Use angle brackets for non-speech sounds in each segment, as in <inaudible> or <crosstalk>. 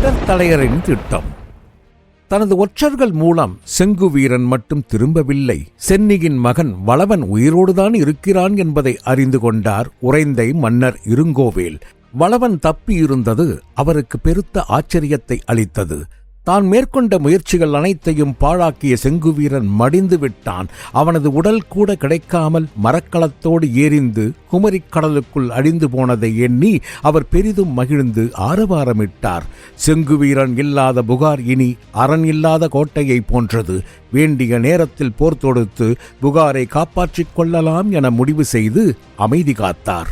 பிடர்த்தலையரின் திட்டம். தனது ஒற்றர்கள் மூலம் செங்குவீரன் மட்டும் திரும்பவில்லை. சென்னியின் மகன் வளவன் உயிரோடுதான் இருக்கிறான் என்பதை அறிந்து கொண்டார் உறைந்தை மன்னர் இருங்கோவேல். வளவன் தப்பியிருந்தது அவருக்கு பெருத்த ஆச்சரியத்தை அளித்தது. தான் மேற்கொண்ட முயற்சிகள் அனைத்தையும் பாழாக்கிய செங்குவீரன் மடிந்து விட்டான். அவனது உடல் கூட கிடைக்காமல் மரக்கலத்தோடு ஏறிந்து குமரிக் கடலுக்குள் அழிந்து போனதை எண்ணி அவர் பெரிதும் மகிழ்ந்து ஆரவாரமிட்டார். செங்குவீரன் இல்லாத புகார் இனி அரண் இல்லாத கோட்டையைப் போன்றது. வேண்டிய நேரத்தில் போர் தொடுத்து புகாரை காப்பாற்றிக் கொள்ளலாம் என முடிவு செய்து அமைதி காத்தார்.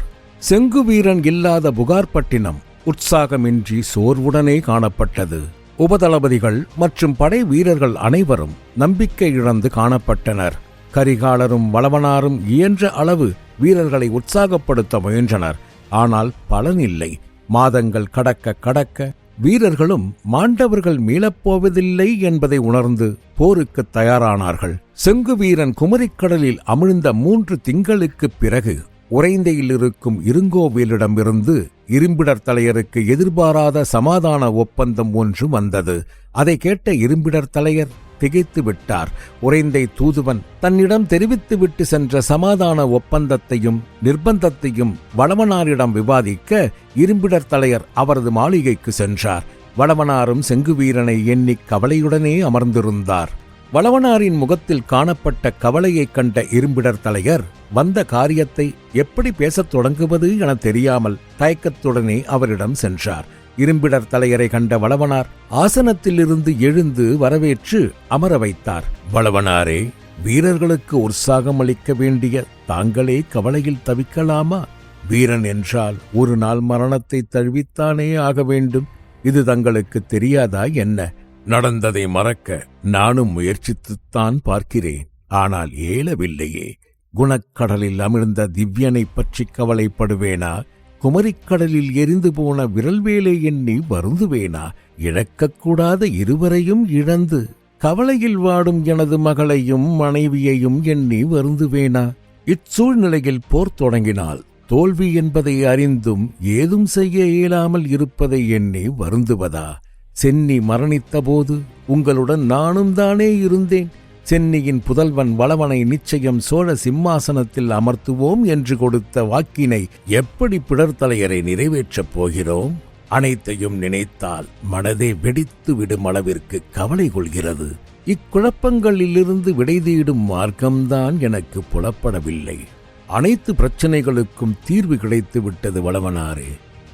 செங்குவீரன் இல்லாத புகார்பட்டினம் உற்சாகமின்றி சோர்வுடனே காணப்பட்டது. உபதளபதிகள் மற்றும் படை வீரர்கள் அனைவரும் நம்பிக்கை இழந்து காணப்பட்டனர். கரிகாலரும் வளவனாரும் இயன்ற அளவு வீரர்களை உற்சாகப்படுத்த முயன்றனர். ஆனால் பலனில்லை மாதங்கள் கடக்க கடக்க வீரர்களும் மாண்டவர்கள் மீளப்போவதில்லை என்பதை உணர்ந்து போருக்கு தயாரானார்கள். செங்கு வீரன் குமரிக்கடலில் அமிழ்ந்த மூன்று திங்களுக்குப் பிறகு உறைந்தையில் இருக்கும் இருங்கோவிலிடமிருந்து இரும்பிடர் தலையருக்கு எதிர்பாராத சமாதான ஒப்பந்தம் ஒன்று வந்தது. அதை கேட்ட இரும்பிடர் தலையர் திகைத்து விட்டார். உறைந்தை தூதுவன் தன்னிடம் தெரிவித்துவிட்டு சென்ற சமாதான ஒப்பந்தத்தையும் நிர்பந்தத்தையும் வளவனாரிடம் விவாதிக்க இரும்பிடர் தலையர் அவரது மாளிகைக்கு சென்றார். வளவனாரும் செங்குவீரனை எண்ணி கவலையுடனே அமர்ந்திருந்தார். வளவனாரின் முகத்தில் காணப்பட்ட கவலையைக் கண்ட இரும்பிடர் தலையர் வந்த காரியத்தை எப்படி பேசத் தொடங்குவது என தெரியாமல் தயக்கத்துடனே அவரிடம் சென்றார். இரும்பிடர் தலையரை கண்ட வளவனார் ஆசனத்திலிருந்து எழுந்து வரவேற்று அமர வைத்தார். வளவனாரே வீரர்களுக்கு உற்சாகம் அளிக்க வேண்டிய தாங்களே கவலையில் தவிக்கலாமா? வீரன் என்றால் ஒரு நாள் மரணத்தை தழுவித்தானே ஆக வேண்டும். இது தங்களுக்கு தெரியாதா என்ன? நடந்ததை மறக்க நானும் முயற்சித்துத்தான் பார்க்கிறேன். ஆனால் ஏலவில்லையே. குணக்கடலில் அமிழ்ந்த திவ்யனைப் பற்றி கவலைப்படுவேனா? குமரிக்கடலில் எரிந்து போன விரல்வேலை எண்ணி வருந்துவேனா? இழக்கக்கூடாத இருவரையும் இழந்து கவலையில் வாடும் எனது மகளையும் மனைவியையும் எண்ணி வருந்துவேனா? இச்சூழ்நிலையில் போர் தொடங்கினால் தோல்வி என்பதை அறிந்தும் ஏதும் செய்ய இயலாமல் இருப்பதை எண்ணி வருந்துவதா? சென்னி மரணித்தபோது உங்களுடன் நானும் தானே இருந்தேன். சென்னியின் புதல்வன் வளவனை நிச்சயம் சோழ சிம்மாசனத்தில் அமர்த்துவோம் என்று கொடுத்த வாக்கினை எப்படி பிடர்த்தலையரை நிறைவேற்றப் போகிறோம்? அனைத்தையும் நினைத்தால் மனதே வெடித்து விடும் அளவிற்கு கவலை கொள்கிறது. இக்குழப்பங்களிலிருந்து விடை தேடும் மார்க்கம்தான் எனக்கு புலப்படவில்லை. அனைத்து பிரச்சனைகளுக்கும் தீர்வு கிடைத்து விட்டது வளவனாரே.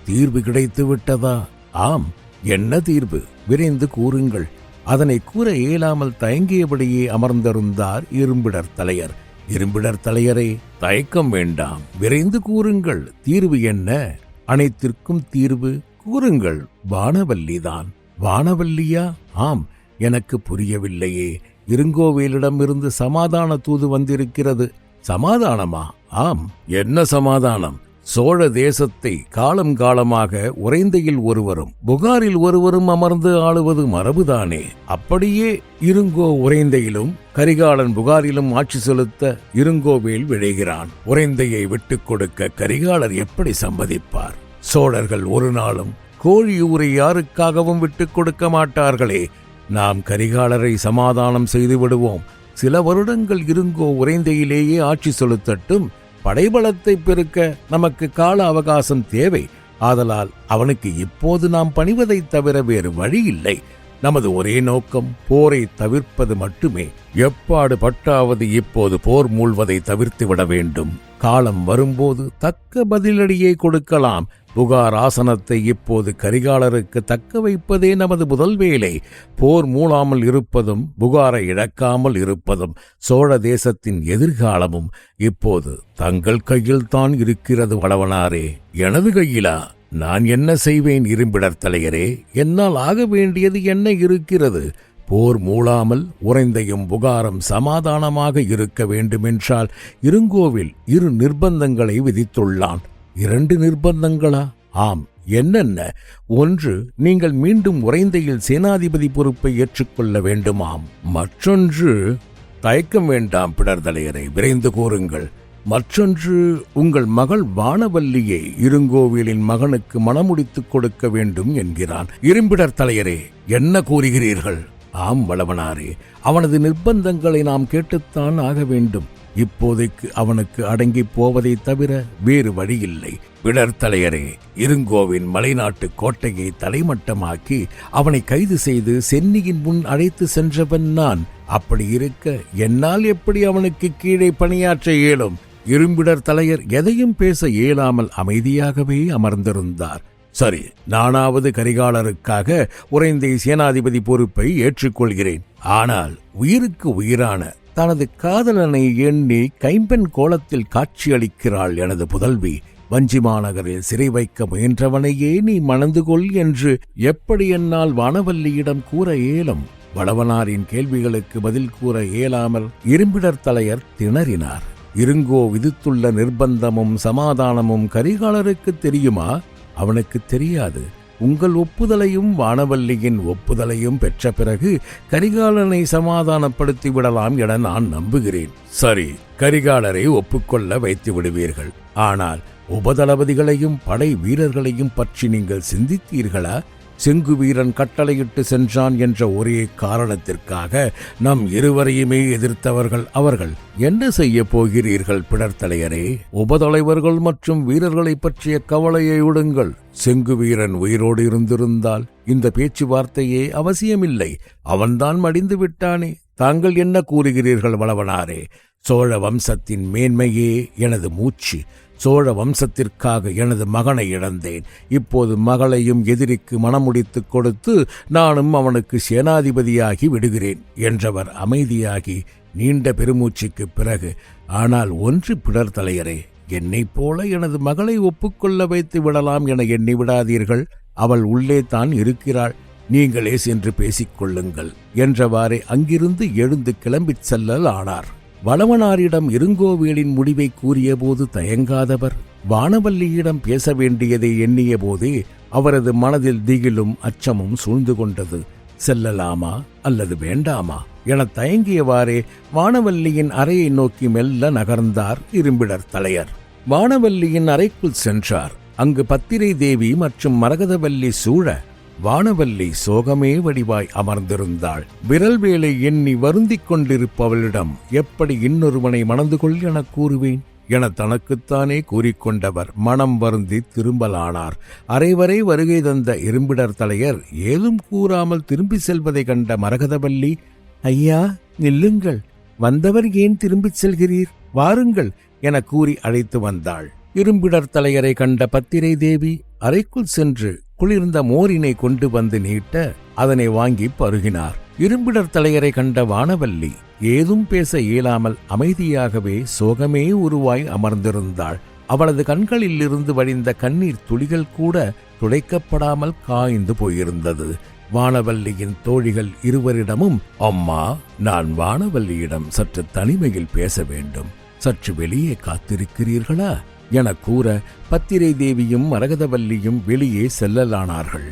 தீர்வு கிடைத்து விட்டதா ஆம் என்ன தீர்வு? விரைந்து கூறுங்கள். அதனை கூற இயலாமல் தயங்கியபடியே அமர்ந்திருந்தார் இரும்பிடர் தலையர். இரும்பிடர் தலையரே தயக்கம் வேண்டாம். விரைந்து கூறுங்கள். தீர்வு என்ன? அனைத்திற்கும் தீர்வு. கூறுங்கள். வானவல்லிதான். வானவல்லியா? ஆம். எனக்கு புரியவில்லையே. இருங்கோவேலிடமிருந்து சமாதான தூது வந்திருக்கிறது. சமாதானமா? ஆம். என்ன சமாதானம்? சோழ தேசத்தை காலம் காலமாக உறைந்தையில் ஒருவரும் புகாரில் ஒருவரும் அமர்ந்து ஆளுவது மரபுதானே? அப்படியே இருங்கோ உறைந்தையிலும் கரிகாலன் புகாரிலும் ஆட்சி செலுத்த இருங்கோவேல் விழைகிறான். உறைந்தையை விட்டுக் கொடுக்க கரிகாலர் எப்படி சம்மதிப்பார்? சோழர்கள் ஒரு நாளும் கோழியூரை யாருக்காகவும் விட்டுக் கொடுக்க மாட்டார்களே. நாம் கரிகாலரை சமாதானம் செய்து விடுவோம். சில வருடங்கள் இருங்கோ உறைந்தையிலேயே ஆட்சி செலுத்தட்டும். படைபலத்தை பெருக்க நமக்கு கால அவகாசம் தேவை. ஆதலால் அவனுக்கு இப்போது நாம் பணிவதைத் தவிர வேறு வழி இல்லை நமது ஒரே நோக்கம் போரை தவிர்ப்பது மட்டுமே. எப்பாடு பட்டாவது இப்போது போர் மூழ்வதை தவிர்த்து விட வேண்டும். காலம் வரும்போது தக்க பதிலடியை கொடுக்கலாம். புகார் ஆசனத்தை இப்போது கரிகாலருக்கு தக்க வைப்பதே நமது முதல் வேலை. போர் மூளாமல் இருப்பதும் புகாரை இழக்காமல் இருப்பதும் சோழ தேசத்தின் எதிர்காலமும் இப்போது தங்கள் கையில்தான் இருக்கிறது வளவனாரே. எனது கையிலா? நான் என்ன செய்வேன் இரும்பிடர் தலையரே? என்னால் ஆக வேண்டியது என்ன இருக்கிறது? போர் மூளாமல் உறைந்தையும் புகாரம் சமாதானமாக இருக்க வேண்டுமென்றால் இருங்கோவில் இரு நிர்பந்தங்களை விதித்துள்ளான். இரண்டு நிர்பந்தங்களா? ஆம் என்னென்ன? ஒன்று நீங்கள் மீண்டும் உறைந்தையில் சேனாதிபதி பொறுப்பை ஏற்றுக்கொள்ள வேண்டுமாம். மற்றொன்று தயக்கம் வேண்டாம் பிடர்தலையரை விரைந்து கூறுங்கள் மற்றொன்று உங்கள் மகள் வானவல்லியை இருங்கோவிலின் மகனுக்கு மணமுடித்துக் கொடுக்க வேண்டும் என்கிறான். இரும்பிடர் தலையரே என்ன கூறுகிறீர்கள்? ஆம் வளவனாரே அவனது நிர்பந்தங்களை நாம் கேட்டுத்தான் ஆக வேண்டும். இப்போதைக்கு அவனுக்கு அடங்கிப் போவதைத் தவிர வேறு வழியில்லை. பிடர் தலையரே இருங்கோவின் மலைநாட்டு கோட்டையை தலைமட்டமாக்கி அவனை கைது செய்து சென்னியின் முன் அழைத்து சென்றவன் நான். அப்படி இருக்க என்னால் எப்படி அவனுக்கு கீழே பணியாற்ற இயலும்? இரும்பிடர் தலையர் எதையும் பேச இயலாமல் அமைதியாகவே அமர்ந்திருந்தார். சரி நானாவது கரிகாலருக்காக உறைந்தை சேனாதிபதி பொறுப்பை ஏற்றுக்கொள்கிறேன். ஆனால் உயிருக்கு உயிரான தனது காதலனை எண்ணி கைம்பெண் கோலத்தில் காட்சியளிக்கிறாள் எனது புதல்வி. வஞ்சிமாநகரில் சிறை வைக்க முயன்றவனையே நீ மணந்து கொள் என்று எப்படி என்னால் வானவல்லியிடம் கூற இயலும்? வளவனாரின் கேள்விகளுக்கு பதில் கூற இயலாமல் இரும்பிடர் தலையர் திணறினார். இருங்கோ விதித்துள்ள நிர்பந்தமும் சமாதானமும் கரிகாலருக்கு தெரியுமா? அவனுக்கு தெரியாது. உங்கள் ஒப்புதலையும் வானவல்லியின் ஒப்புதலையும் பெற்ற பிறகு கரிகாலனை சமாதானப்படுத்தி விடலாம் என நான் நம்புகிறேன். சரி கரிகாலரை ஒப்புக்கொள்ள வைத்து விடுவீர்கள். ஆனால் உபதளபதிகளையும் படை வீரர்களையும் பற்றி நீங்கள் சிந்தித்தீர்களா? செங்குவீரன் கட்டளையிட்டு சென்றான் என்ற ஒரே காரணத்திற்காக நம் இருவரையுமே எதிர்த்தவர்கள் அவர்கள். என்ன செய்ய போகிறீர்கள் பிடர்த்தலையரே? உபதலைவர்கள் மற்றும் வீரர்களைப் பற்றிய கவலையை விடுங்கள் செங்குவீரன் உயிரோடு இருந்திருந்தால் இந்த பேச்சுவார்த்தையே அவசியமில்லை. அவன்தான் மடிந்து விட்டானே. தாங்கள் என்ன கூறுகிறீர்கள் வளவனாரே? சோழ வம்சத்தின் மேன்மையே எனது மூச்சு. சோழ வம்சத்திற்காக எனது மகனை இழந்தேன். இப்போது மகளையும் எதிரிக்கு மணமுடித்துக் கொடுத்து நானும் அவனுக்கு சேனாதிபதியாகி விடுகிறேன் என்றவர் அமைதியாகி நீண்ட பெருமூச்சுக்குப் பிறகு ஆனால் ஒன்று பிடர் தலையரே என்னைப் போல எனது மகளை ஒப்புக்கொள்ள வைத்து விடலாம் என எண்ணி விடாதீர்கள். அவள் உள்ளே தான் இருக்கிறாள். நீங்களே சென்று பேசிக்கொள்ளுங்கள் என்றவாறே அங்கிருந்து எழுந்து கிளம்பிச் செல்லல் ஆனார் வளவனாரிடம் இருங்கோவேலின் முடிவை கூறியபோது தயங்காதவர். வானவல்லியிடம் பேச வேண்டியதை எண்ணிய போதே அவரது மனதில் திகிலும் அச்சமும் சூழ்ந்து கொண்டது. செல்லலாமா அல்லது வேண்டாமா? என தயங்கியவாறே வானவல்லியின் அறையை நோக்கி மெல்ல நகர்ந்தார் இரும்பிடர் தலையர். வானவல்லியின் அறைக்குள் சென்றார். அங்கு பத்திரை தேவி மற்றும் மரகதவல்லி சூழ வானவல்லி சோகமே வடிவாய் அமர்ந்திருந்தாள். விரல் வேலை எண்ணி வருந்திக் கொண்டிருப்பவளிடம் எப்படி இன்னொருவனை மணந்து கொள் எனக் கூறுவேன்? என தனக்குத்தானே கூறிக்கொண்டவர் மனம் வருந்தி திரும்பலானார். அரைவரை வருகை தந்த இரும்பிடர் தலையர் ஏதும் கூறாமல் திரும்பி செல்வதை கண்ட மரகதவல்லி ஐயா நில்லுங்கள். வந்தவர் ஏன் திரும்பிச் செல்கிறீர்? வாருங்கள் என கூறி அழைத்து வந்தாள். இரும்பிடர் தலையரை கண்ட பத்திரை தேவி அறைக்குள் சென்று குளிர்ந்த மோரினை கொண்டு வந்து நீட்ட அதனை வாங்கி பருகினார். இரும்பிடர் தலையரை கண்ட வானவல்லி ஏதும் பேச இயலாமல் அமைதியாகவே சோகமே உருவாய் அமர்ந்திருந்தாள். அவளது கண்களில் இருந்து வழிந்த கண்ணீர் துளிகள் கூட துடைக்கப்படாமல் காய்ந்து போயிருந்தது. வானவல்லியின் தோழிகள் இருவரிடமும் அம்மா நான் வானவல்லியிடம் சற்று தனிமையில் பேச வேண்டும். சற்று வெளியே காத்திருக்கிறீர்களா? என கூற பத்திரை தேவியும் மரகதவல்லியும் வெளியே செல்லலானார்கள்.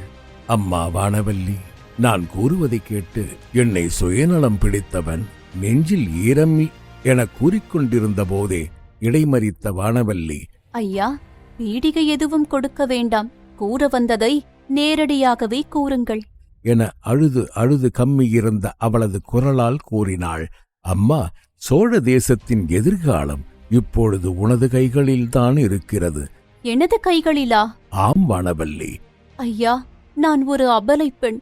அம்மா வானவல்லி நான் கூறுவதை கேட்டு என்னை சுயநலம் பிடித்தவன் நெஞ்சில் ஈரம்மி என கூறிக்கொண்டிருந்த போதே இடைமறித்த வானவல்லி ஐயா பீடிகை எதுவும் கொடுக்க வேண்டாம். கூற வந்ததை நேரடியாகவே கூறுங்கள். என அழுது அழுது கம்மியிருந்த அவளது குரலால் கூறினாள் அம்மா சோழ தேசத்தின் எதிர்காலம் இப்பொழுது உனது கைகளில்தான் இருக்கிறது. எனது கைகளிலா? ஆம் வானவல்லி. ஐயா நான் ஒரு அபலை பெண்.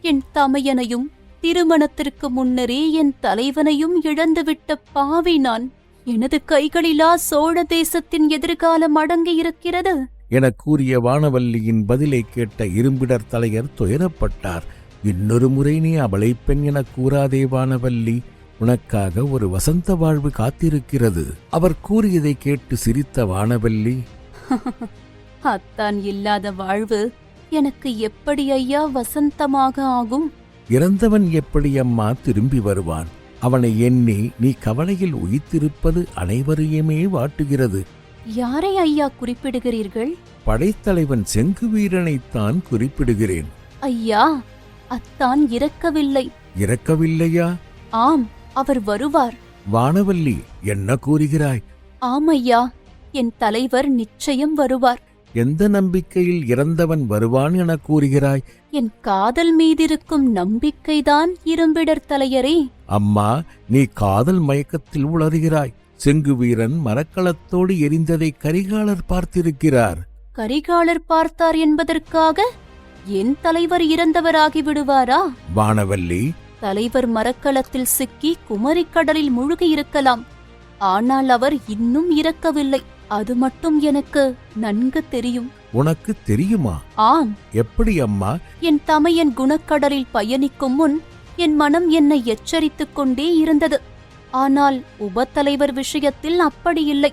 என் தமையனையும் திருமணத்திற்கு முன்னரே என் தலைவனையும் இழந்துவிட்ட பாவி நான். எனது கைகளிலா சோழ தேசத்தின் எதிர்காலம் அடங்கியிருக்கிறது எனக் கூறிய வானவல்லியின் பதிலை கேட்ட இரும்பிடர் தலையர் துயரப்பட்டார். இன்னொரு முறை நீ அவளை பெண் எனக் கூறாதே வானவல்லி. உனக்காக ஒரு வசந்த வாழ்வு காத்திருக்கிறது. அவர் கூறியதை கேட்டு சிரித்த வானவல்லி <laughs> அத்தான் இல்லாத வாழ்வு எனக்கு எப்படி ஐயா வசந்தமாக ஆகும்? இறந்தவன் எப்படி அம்மா திரும்பி வருவான்? அவனை எண்ணி நீ கவலையில் உயிர்த்திருப்பது அனைவரையுமே வாட்டுகிறது. யாரை ஐயா குறிப்பிடுகிறீர்கள்? படைத்தலைவன் செங்குவீரனைத்தான் குறிப்பிடுகிறேன். ஐயா அத்தான் இறக்கவில்லை. இறக்கவில்லையா? ஆம். அவர் வருவார். வானவல்லி என்ன கூறுகிறாய்? ஆமையா என் தலைவர் நிச்சயம் வருவார். எந்த நம்பிக்கையில் இறந்தவன் வருவான் என கூறுகிறாய்? என் காதல் மீதிருக்கும் நம்பிக்கைதான் இரும்பிடர் தலையரே அம்மா நீ காதல் மயக்கத்தில் உளறுகிறாய். செங்கு வீரன் மரக்கலத்தோடு எரிந்ததை கரிகாலர் பார்த்திருக்கிறார். கரிகாலர் பார்த்தார் என்பதற்காக என் தலைவர் இறந்தவராகி விடுவாரா? வானவல்லி தலைவர் மரக்கலத்தில் சிக்கி குமரிக் கடலில் முழுகியிருக்கலாம் ஆனால் அவர் இன்னும் இறக்கவில்லை. அது மட்டும் எனக்கு நன்கு தெரியும். உனக்கு தெரியுமா? ஆம். எப்படி அம்மா? என் தமையன் குணக்கடலில் பயணிக்கும் முன் என் மனம் என்னை எச்சரித்துக் கொண்டே இருந்தது. ஆனால் உபத்தலைவர் விஷயத்தில் அப்படி இல்லை.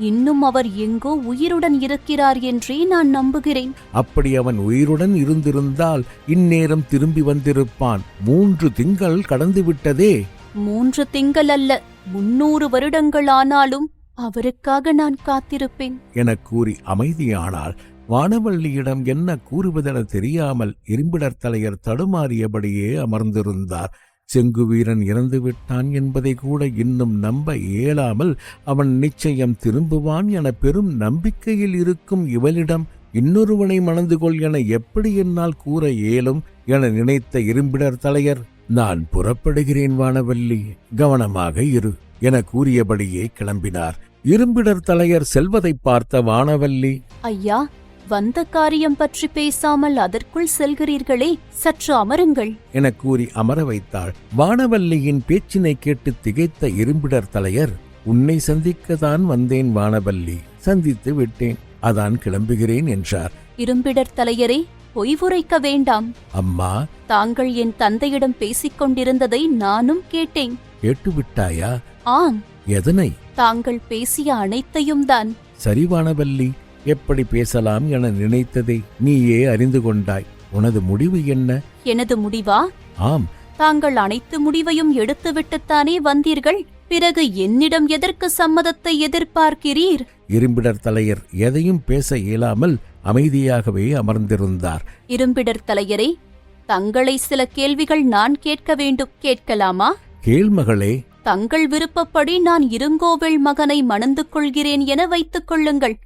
இன்னும் அவர் எங்கோ உயிருடன் இருக்கிறார் என்றே நான் நம்புகிறேன். அப்படி அவன் உயிருடன் இருந்திருந்தால் இந்நேரம் திரும்பி வந்திருப்பான். மூன்று திங்கள் கடந்து விட்டதே. மூன்று திங்கள் அல்ல முன்னூறு வருடங்கள் ஆனாலும் அவருக்காக நான் காத்திருப்பேன். எனக் கூறி அமைதியானாள். வானவல்லியிடம் என்ன கூறுவதென தெரியாமல் இரும்பிடர் தலையர் தடுமாறியபடியே அமர்ந்திருந்தார். செங்குவீரன் இறந்து விட்டான் என்பதை கூட இன்னும் நம்ப இயலாமல் அவன் நிச்சயம் திரும்புவான் என பெரும் நம்பிக்கையில் இருக்கும் இவளிடம் இன்னொருவனை மணந்து கொள் என எப்படி என்னால் கூற இயலும் என நினைத்த இரும்பிடர் தலையர் நான் புறப்படுகிறேன் வானவல்லி கவனமாக இரு என கூறியபடியே கிளம்பினார். இரும்பிடர் தலையர் செல்வதைப் பார்த்த வானவல்லி ஐயா வந்த காரியம் பற்றி பேசாமல் அதற்குள் செல்கிறீர்களே சற்று அமருங்கள். எனக் கூறி அமர வைத்தாள். வானவல்லியின் பேச்சினை கேட்டு திகைத்த இரும்பிடர் தலையர் உன்னை சந்திக்கத்தான் வந்தேன் வானவல்லி சந்தித்து விட்டேன் அதான் கிளம்புகிறேன் என்றார். இரும்பிடர் தலையரே பொய் உரைக்க வேண்டாம். அம்மா. தாங்கள் என் தந்தையிடம் பேசிக் கொண்டிருந்ததை நானும் கேட்டேன். கேட்டுவிட்டாயா ஆம். எதனை? தாங்கள் பேசிய அனைத்தையும் தான் சரி வானவல்லி எப்படி பேசலாம் என நினைத்ததை நீயே அறிந்து கொண்டாய். உனது முடிவு என்ன? எனது முடிவா? ஆம். தாங்கள் அனைத்து முடிவையும் எடுத்துவிட்டுத்தானே வந்தீர்கள்? பிறகு என்னிடம் எதற்கு சம்மதத்தை எதிர்பார்க்கிறீர்? இரும்பிடர் தலையர் எதையும் பேச இயலாமல் அமைதியாகவே அமர்ந்திருந்தார். இரும்பிடர் தலையரே தங்களை சில கேள்விகள் நான் கேட்க வேண்டும் கேட்கலாமா? கேள்மகளே. தங்கள் விருப்பப்படி நான் இருங்கோவல் மகனை மணந்து கொள்கிறேன் என வைத்துக் கொள்ளுங்கள்.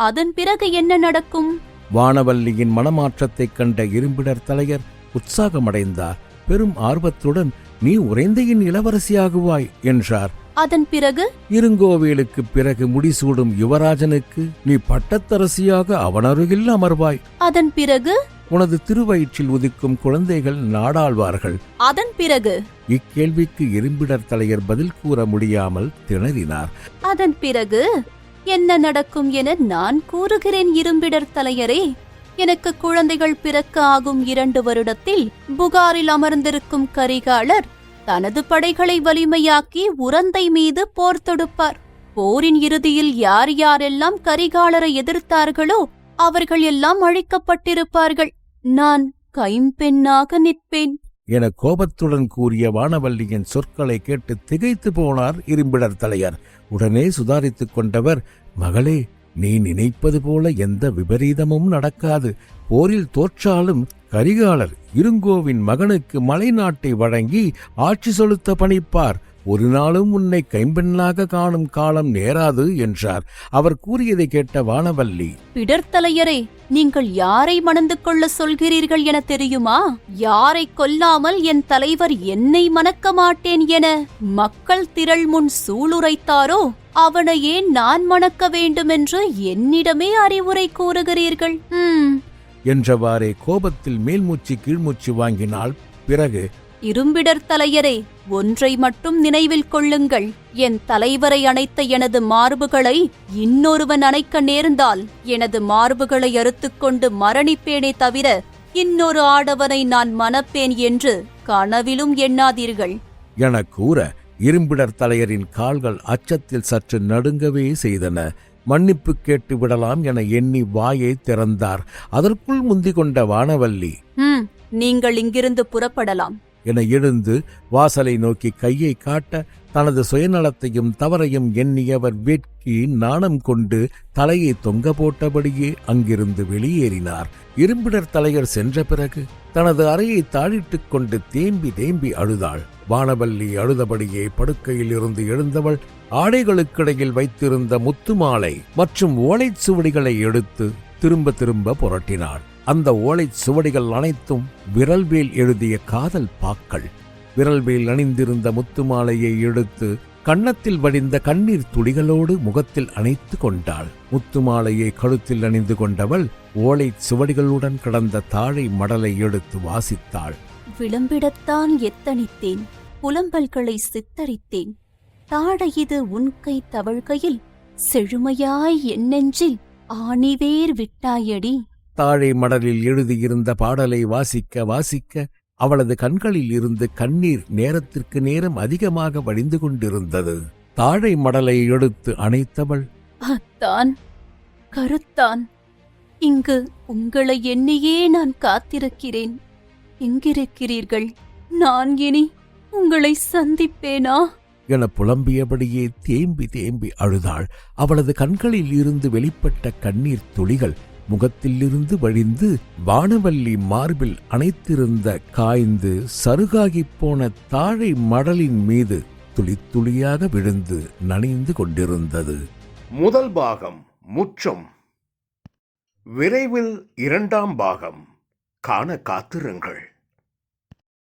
அதன் பிறகு என்ன நடக்கும்? வானவல்லியின் மனமாற்றத்தைக் கண்ட இரும்பிடர் தலையர் உற்சாகமடைந்தார். பெரும் ஆர்வத்துடன் நீ உறைந்தையின் இளவரசியாகுவாய் என்றார். அதன் பிறகு? இருங்கோவேலுக்கு பிறகு முடிசூடும் யுவராஜனுக்கு நீ பட்டத்தரசியாக அவனருகில் அமர்வாய். அதன் பிறகு? உனது திருவயிற்றில் உதிக்கும் குழந்தைகள் நாடாழ்வார்கள் அதன் பிறகு? இக்கேள்விக்கு இரும்பிடர் தலையர் பதில் கூற முடியாமல் திணறினார். அதன் பிறகு? என்ன நடக்கும் என நான் கூறுகிறேன் இரும்பிடர் தலையரே. எனக்கு குழந்தைகள் பிறக்க ஆகும் இரண்டு வருடத்தில் புகாரில் அமர்ந்திருக்கும் கரிகாலர் தனது படைகளை வலிமையாக்கி உரந்தை மீது போர் தொடுப்பார். போரின் இறுதியில் யார் யாரெல்லாம் கரிகாலரை எதிர்த்தார்களோ அவர்கள் எல்லாம் அழிக்கப்பட்டிருப்பார்கள். நான் கைம்பெண்ணாக நிற்பேன். என கோபத்துடன் கூறிய வானவல்லியின் சொற்களை கேட்டு திகைத்து போனார் இரும்பிடர் தலையர். உடனே சுதாரித்துக் கொண்டவர் மகளே நீ நினைப்பது போல எந்த விபரீதமும் நடக்காது. போரில் தோற்றாலும் கரிகாலர் இருங்கோவின் மகனுக்கு மலைநாட்டை வழங்கி ஆட்சி செலுத்த பணிப்பார். ஒரு நாளும் உன்னை கைம்பெண்ணாக காணும் காலம் நேராது என்றார். அவர் கூறியதை கேட்ட வானவல்லி பிடர்த்தலையரே நீங்கள் யாரை மணந்து கொள்ள சொல்கிறீர்கள் என தெரியுமா? யாரை கொல்லாமல் என் தலைவர் என்னை மணக்க மாட்டேன் என மக்கள் திரள் முன் சூளுரைத்தாரோ அவனையே நான் மணக்க வேண்டுமென்று என்னிடமே அறிவுரை கூறுகிறீர்கள். என்றவாறே கோபத்தில் மேல்மூச்சு கீழ்மூச்சு வாங்கினாள் பிறகு இரும்பிடர் தலையரே ஒன்றை மட்டும் நினைவில் கொள்ளுங்கள். என் தலைவரை அணைத்த எனது மார்புகளை இன்னொருவன் அணைக்க நேர்ந்தால் எனது மார்புகளை அறுத்துக்கொண்டு மரணிப்பேனே தவிர இன்னொரு ஆடவனை நான் மணப்பேன் என்று கனவிலும் எண்ணாதீர்கள். என கூற இரும்பிடர் தலையரின் கால்கள் அச்சத்தில் சற்று நடுங்கவே செய்தன. மன்னிப்பு கேட்டு விடலாம் என எண்ணி வாயை திறந்தார். அதற்குள் முந்திக் கொண்ட வானவல்லி. நீங்கள் இங்கிருந்து புறப்படலாம். என எழுந்து வாசலை நோக்கி கையை காட்ட தனது சுயநலத்தையும் தவறையும் எண்ணியவர் வெட்கி நாணம் கொண்டு தலையை தொங்க போட்டபடியே அங்கிருந்து வெளியேறினார். இரும்பிடர் தலையர் சென்ற பிறகு தனது அறையை தாழிட்டுக் கொண்டு தேம்பி தேம்பி அழுதாள். வானவல்லி அழுதபடியே படுக்கையில் இருந்து எழுந்தவள் ஆடைகளுக்கிடையில் வைத்திருந்த முத்துமாலை மற்றும் ஓலைச் சுவடிகளை எடுத்து திரும்ப திரும்ப புரட்டினாள். அந்த ஓலைச் சுவடிகள் அனைத்தும் விரல்வேல் எழுதிய காதல் பாக்கள். விரல்வேல் அணிந்திருந்த முத்துமாலையை எடுத்து கன்னத்தில் வடிந்த கண்ணீர் துளிகளோடு முகத்தில் அணைத்து கொண்டாள். முத்துமாலையை கழுத்தில் அணிந்து கொண்டவள் ஓலைச் சுவடிகளுடன் கிடந்த தாழை மடலை எடுத்து வாசித்தாள். விளம்பிடத்தான் எத்தனித்தேன் புலம்பல்களை சித்தரித்தேன். தாடையிது இது உன்கை தவழ்கையில் செழுமையாய் என்னெஞ்சில் ஆணிவேர் விட்டாயடி. தாழை மடலில் எழுதியிருந்த பாடலை வாசிக்க வாசிக்க அவளது கண்களில் இருந்து கண்ணீர் நேரத்திற்கு நேரம் அதிகமாக வடிந்து கொண்டிருந்தது. தாழை மடலை எடுத்து அணைத்தவள் அத்தான் கருத்தான். இங்கு உங்களை எண்ணியே நான் காத்திருக்கிறேன். எங்கிருக்கிறீர்கள்? நான் இனி உங்களை சந்திப்பேனா? என புலம்பியபடியே தேம்பி தேம்பி அழுதாள். அவளது கண்களில் இருந்து வெளிப்பட்ட கண்ணீர் துளிகள் முகத்திலிருந்து வழிந்து வானவல்லி மார்பில் அணைத்திருந்த காய்ந்து சருகாகிப் போன தாழை மடலின் மீது துளித்துளியாக விழுந்து நனைந்து கொண்டிருந்தது. முதல் பாகம் முற்றம். விரைவில் இரண்டாம் பாகம். காண காத்திருங்கள்.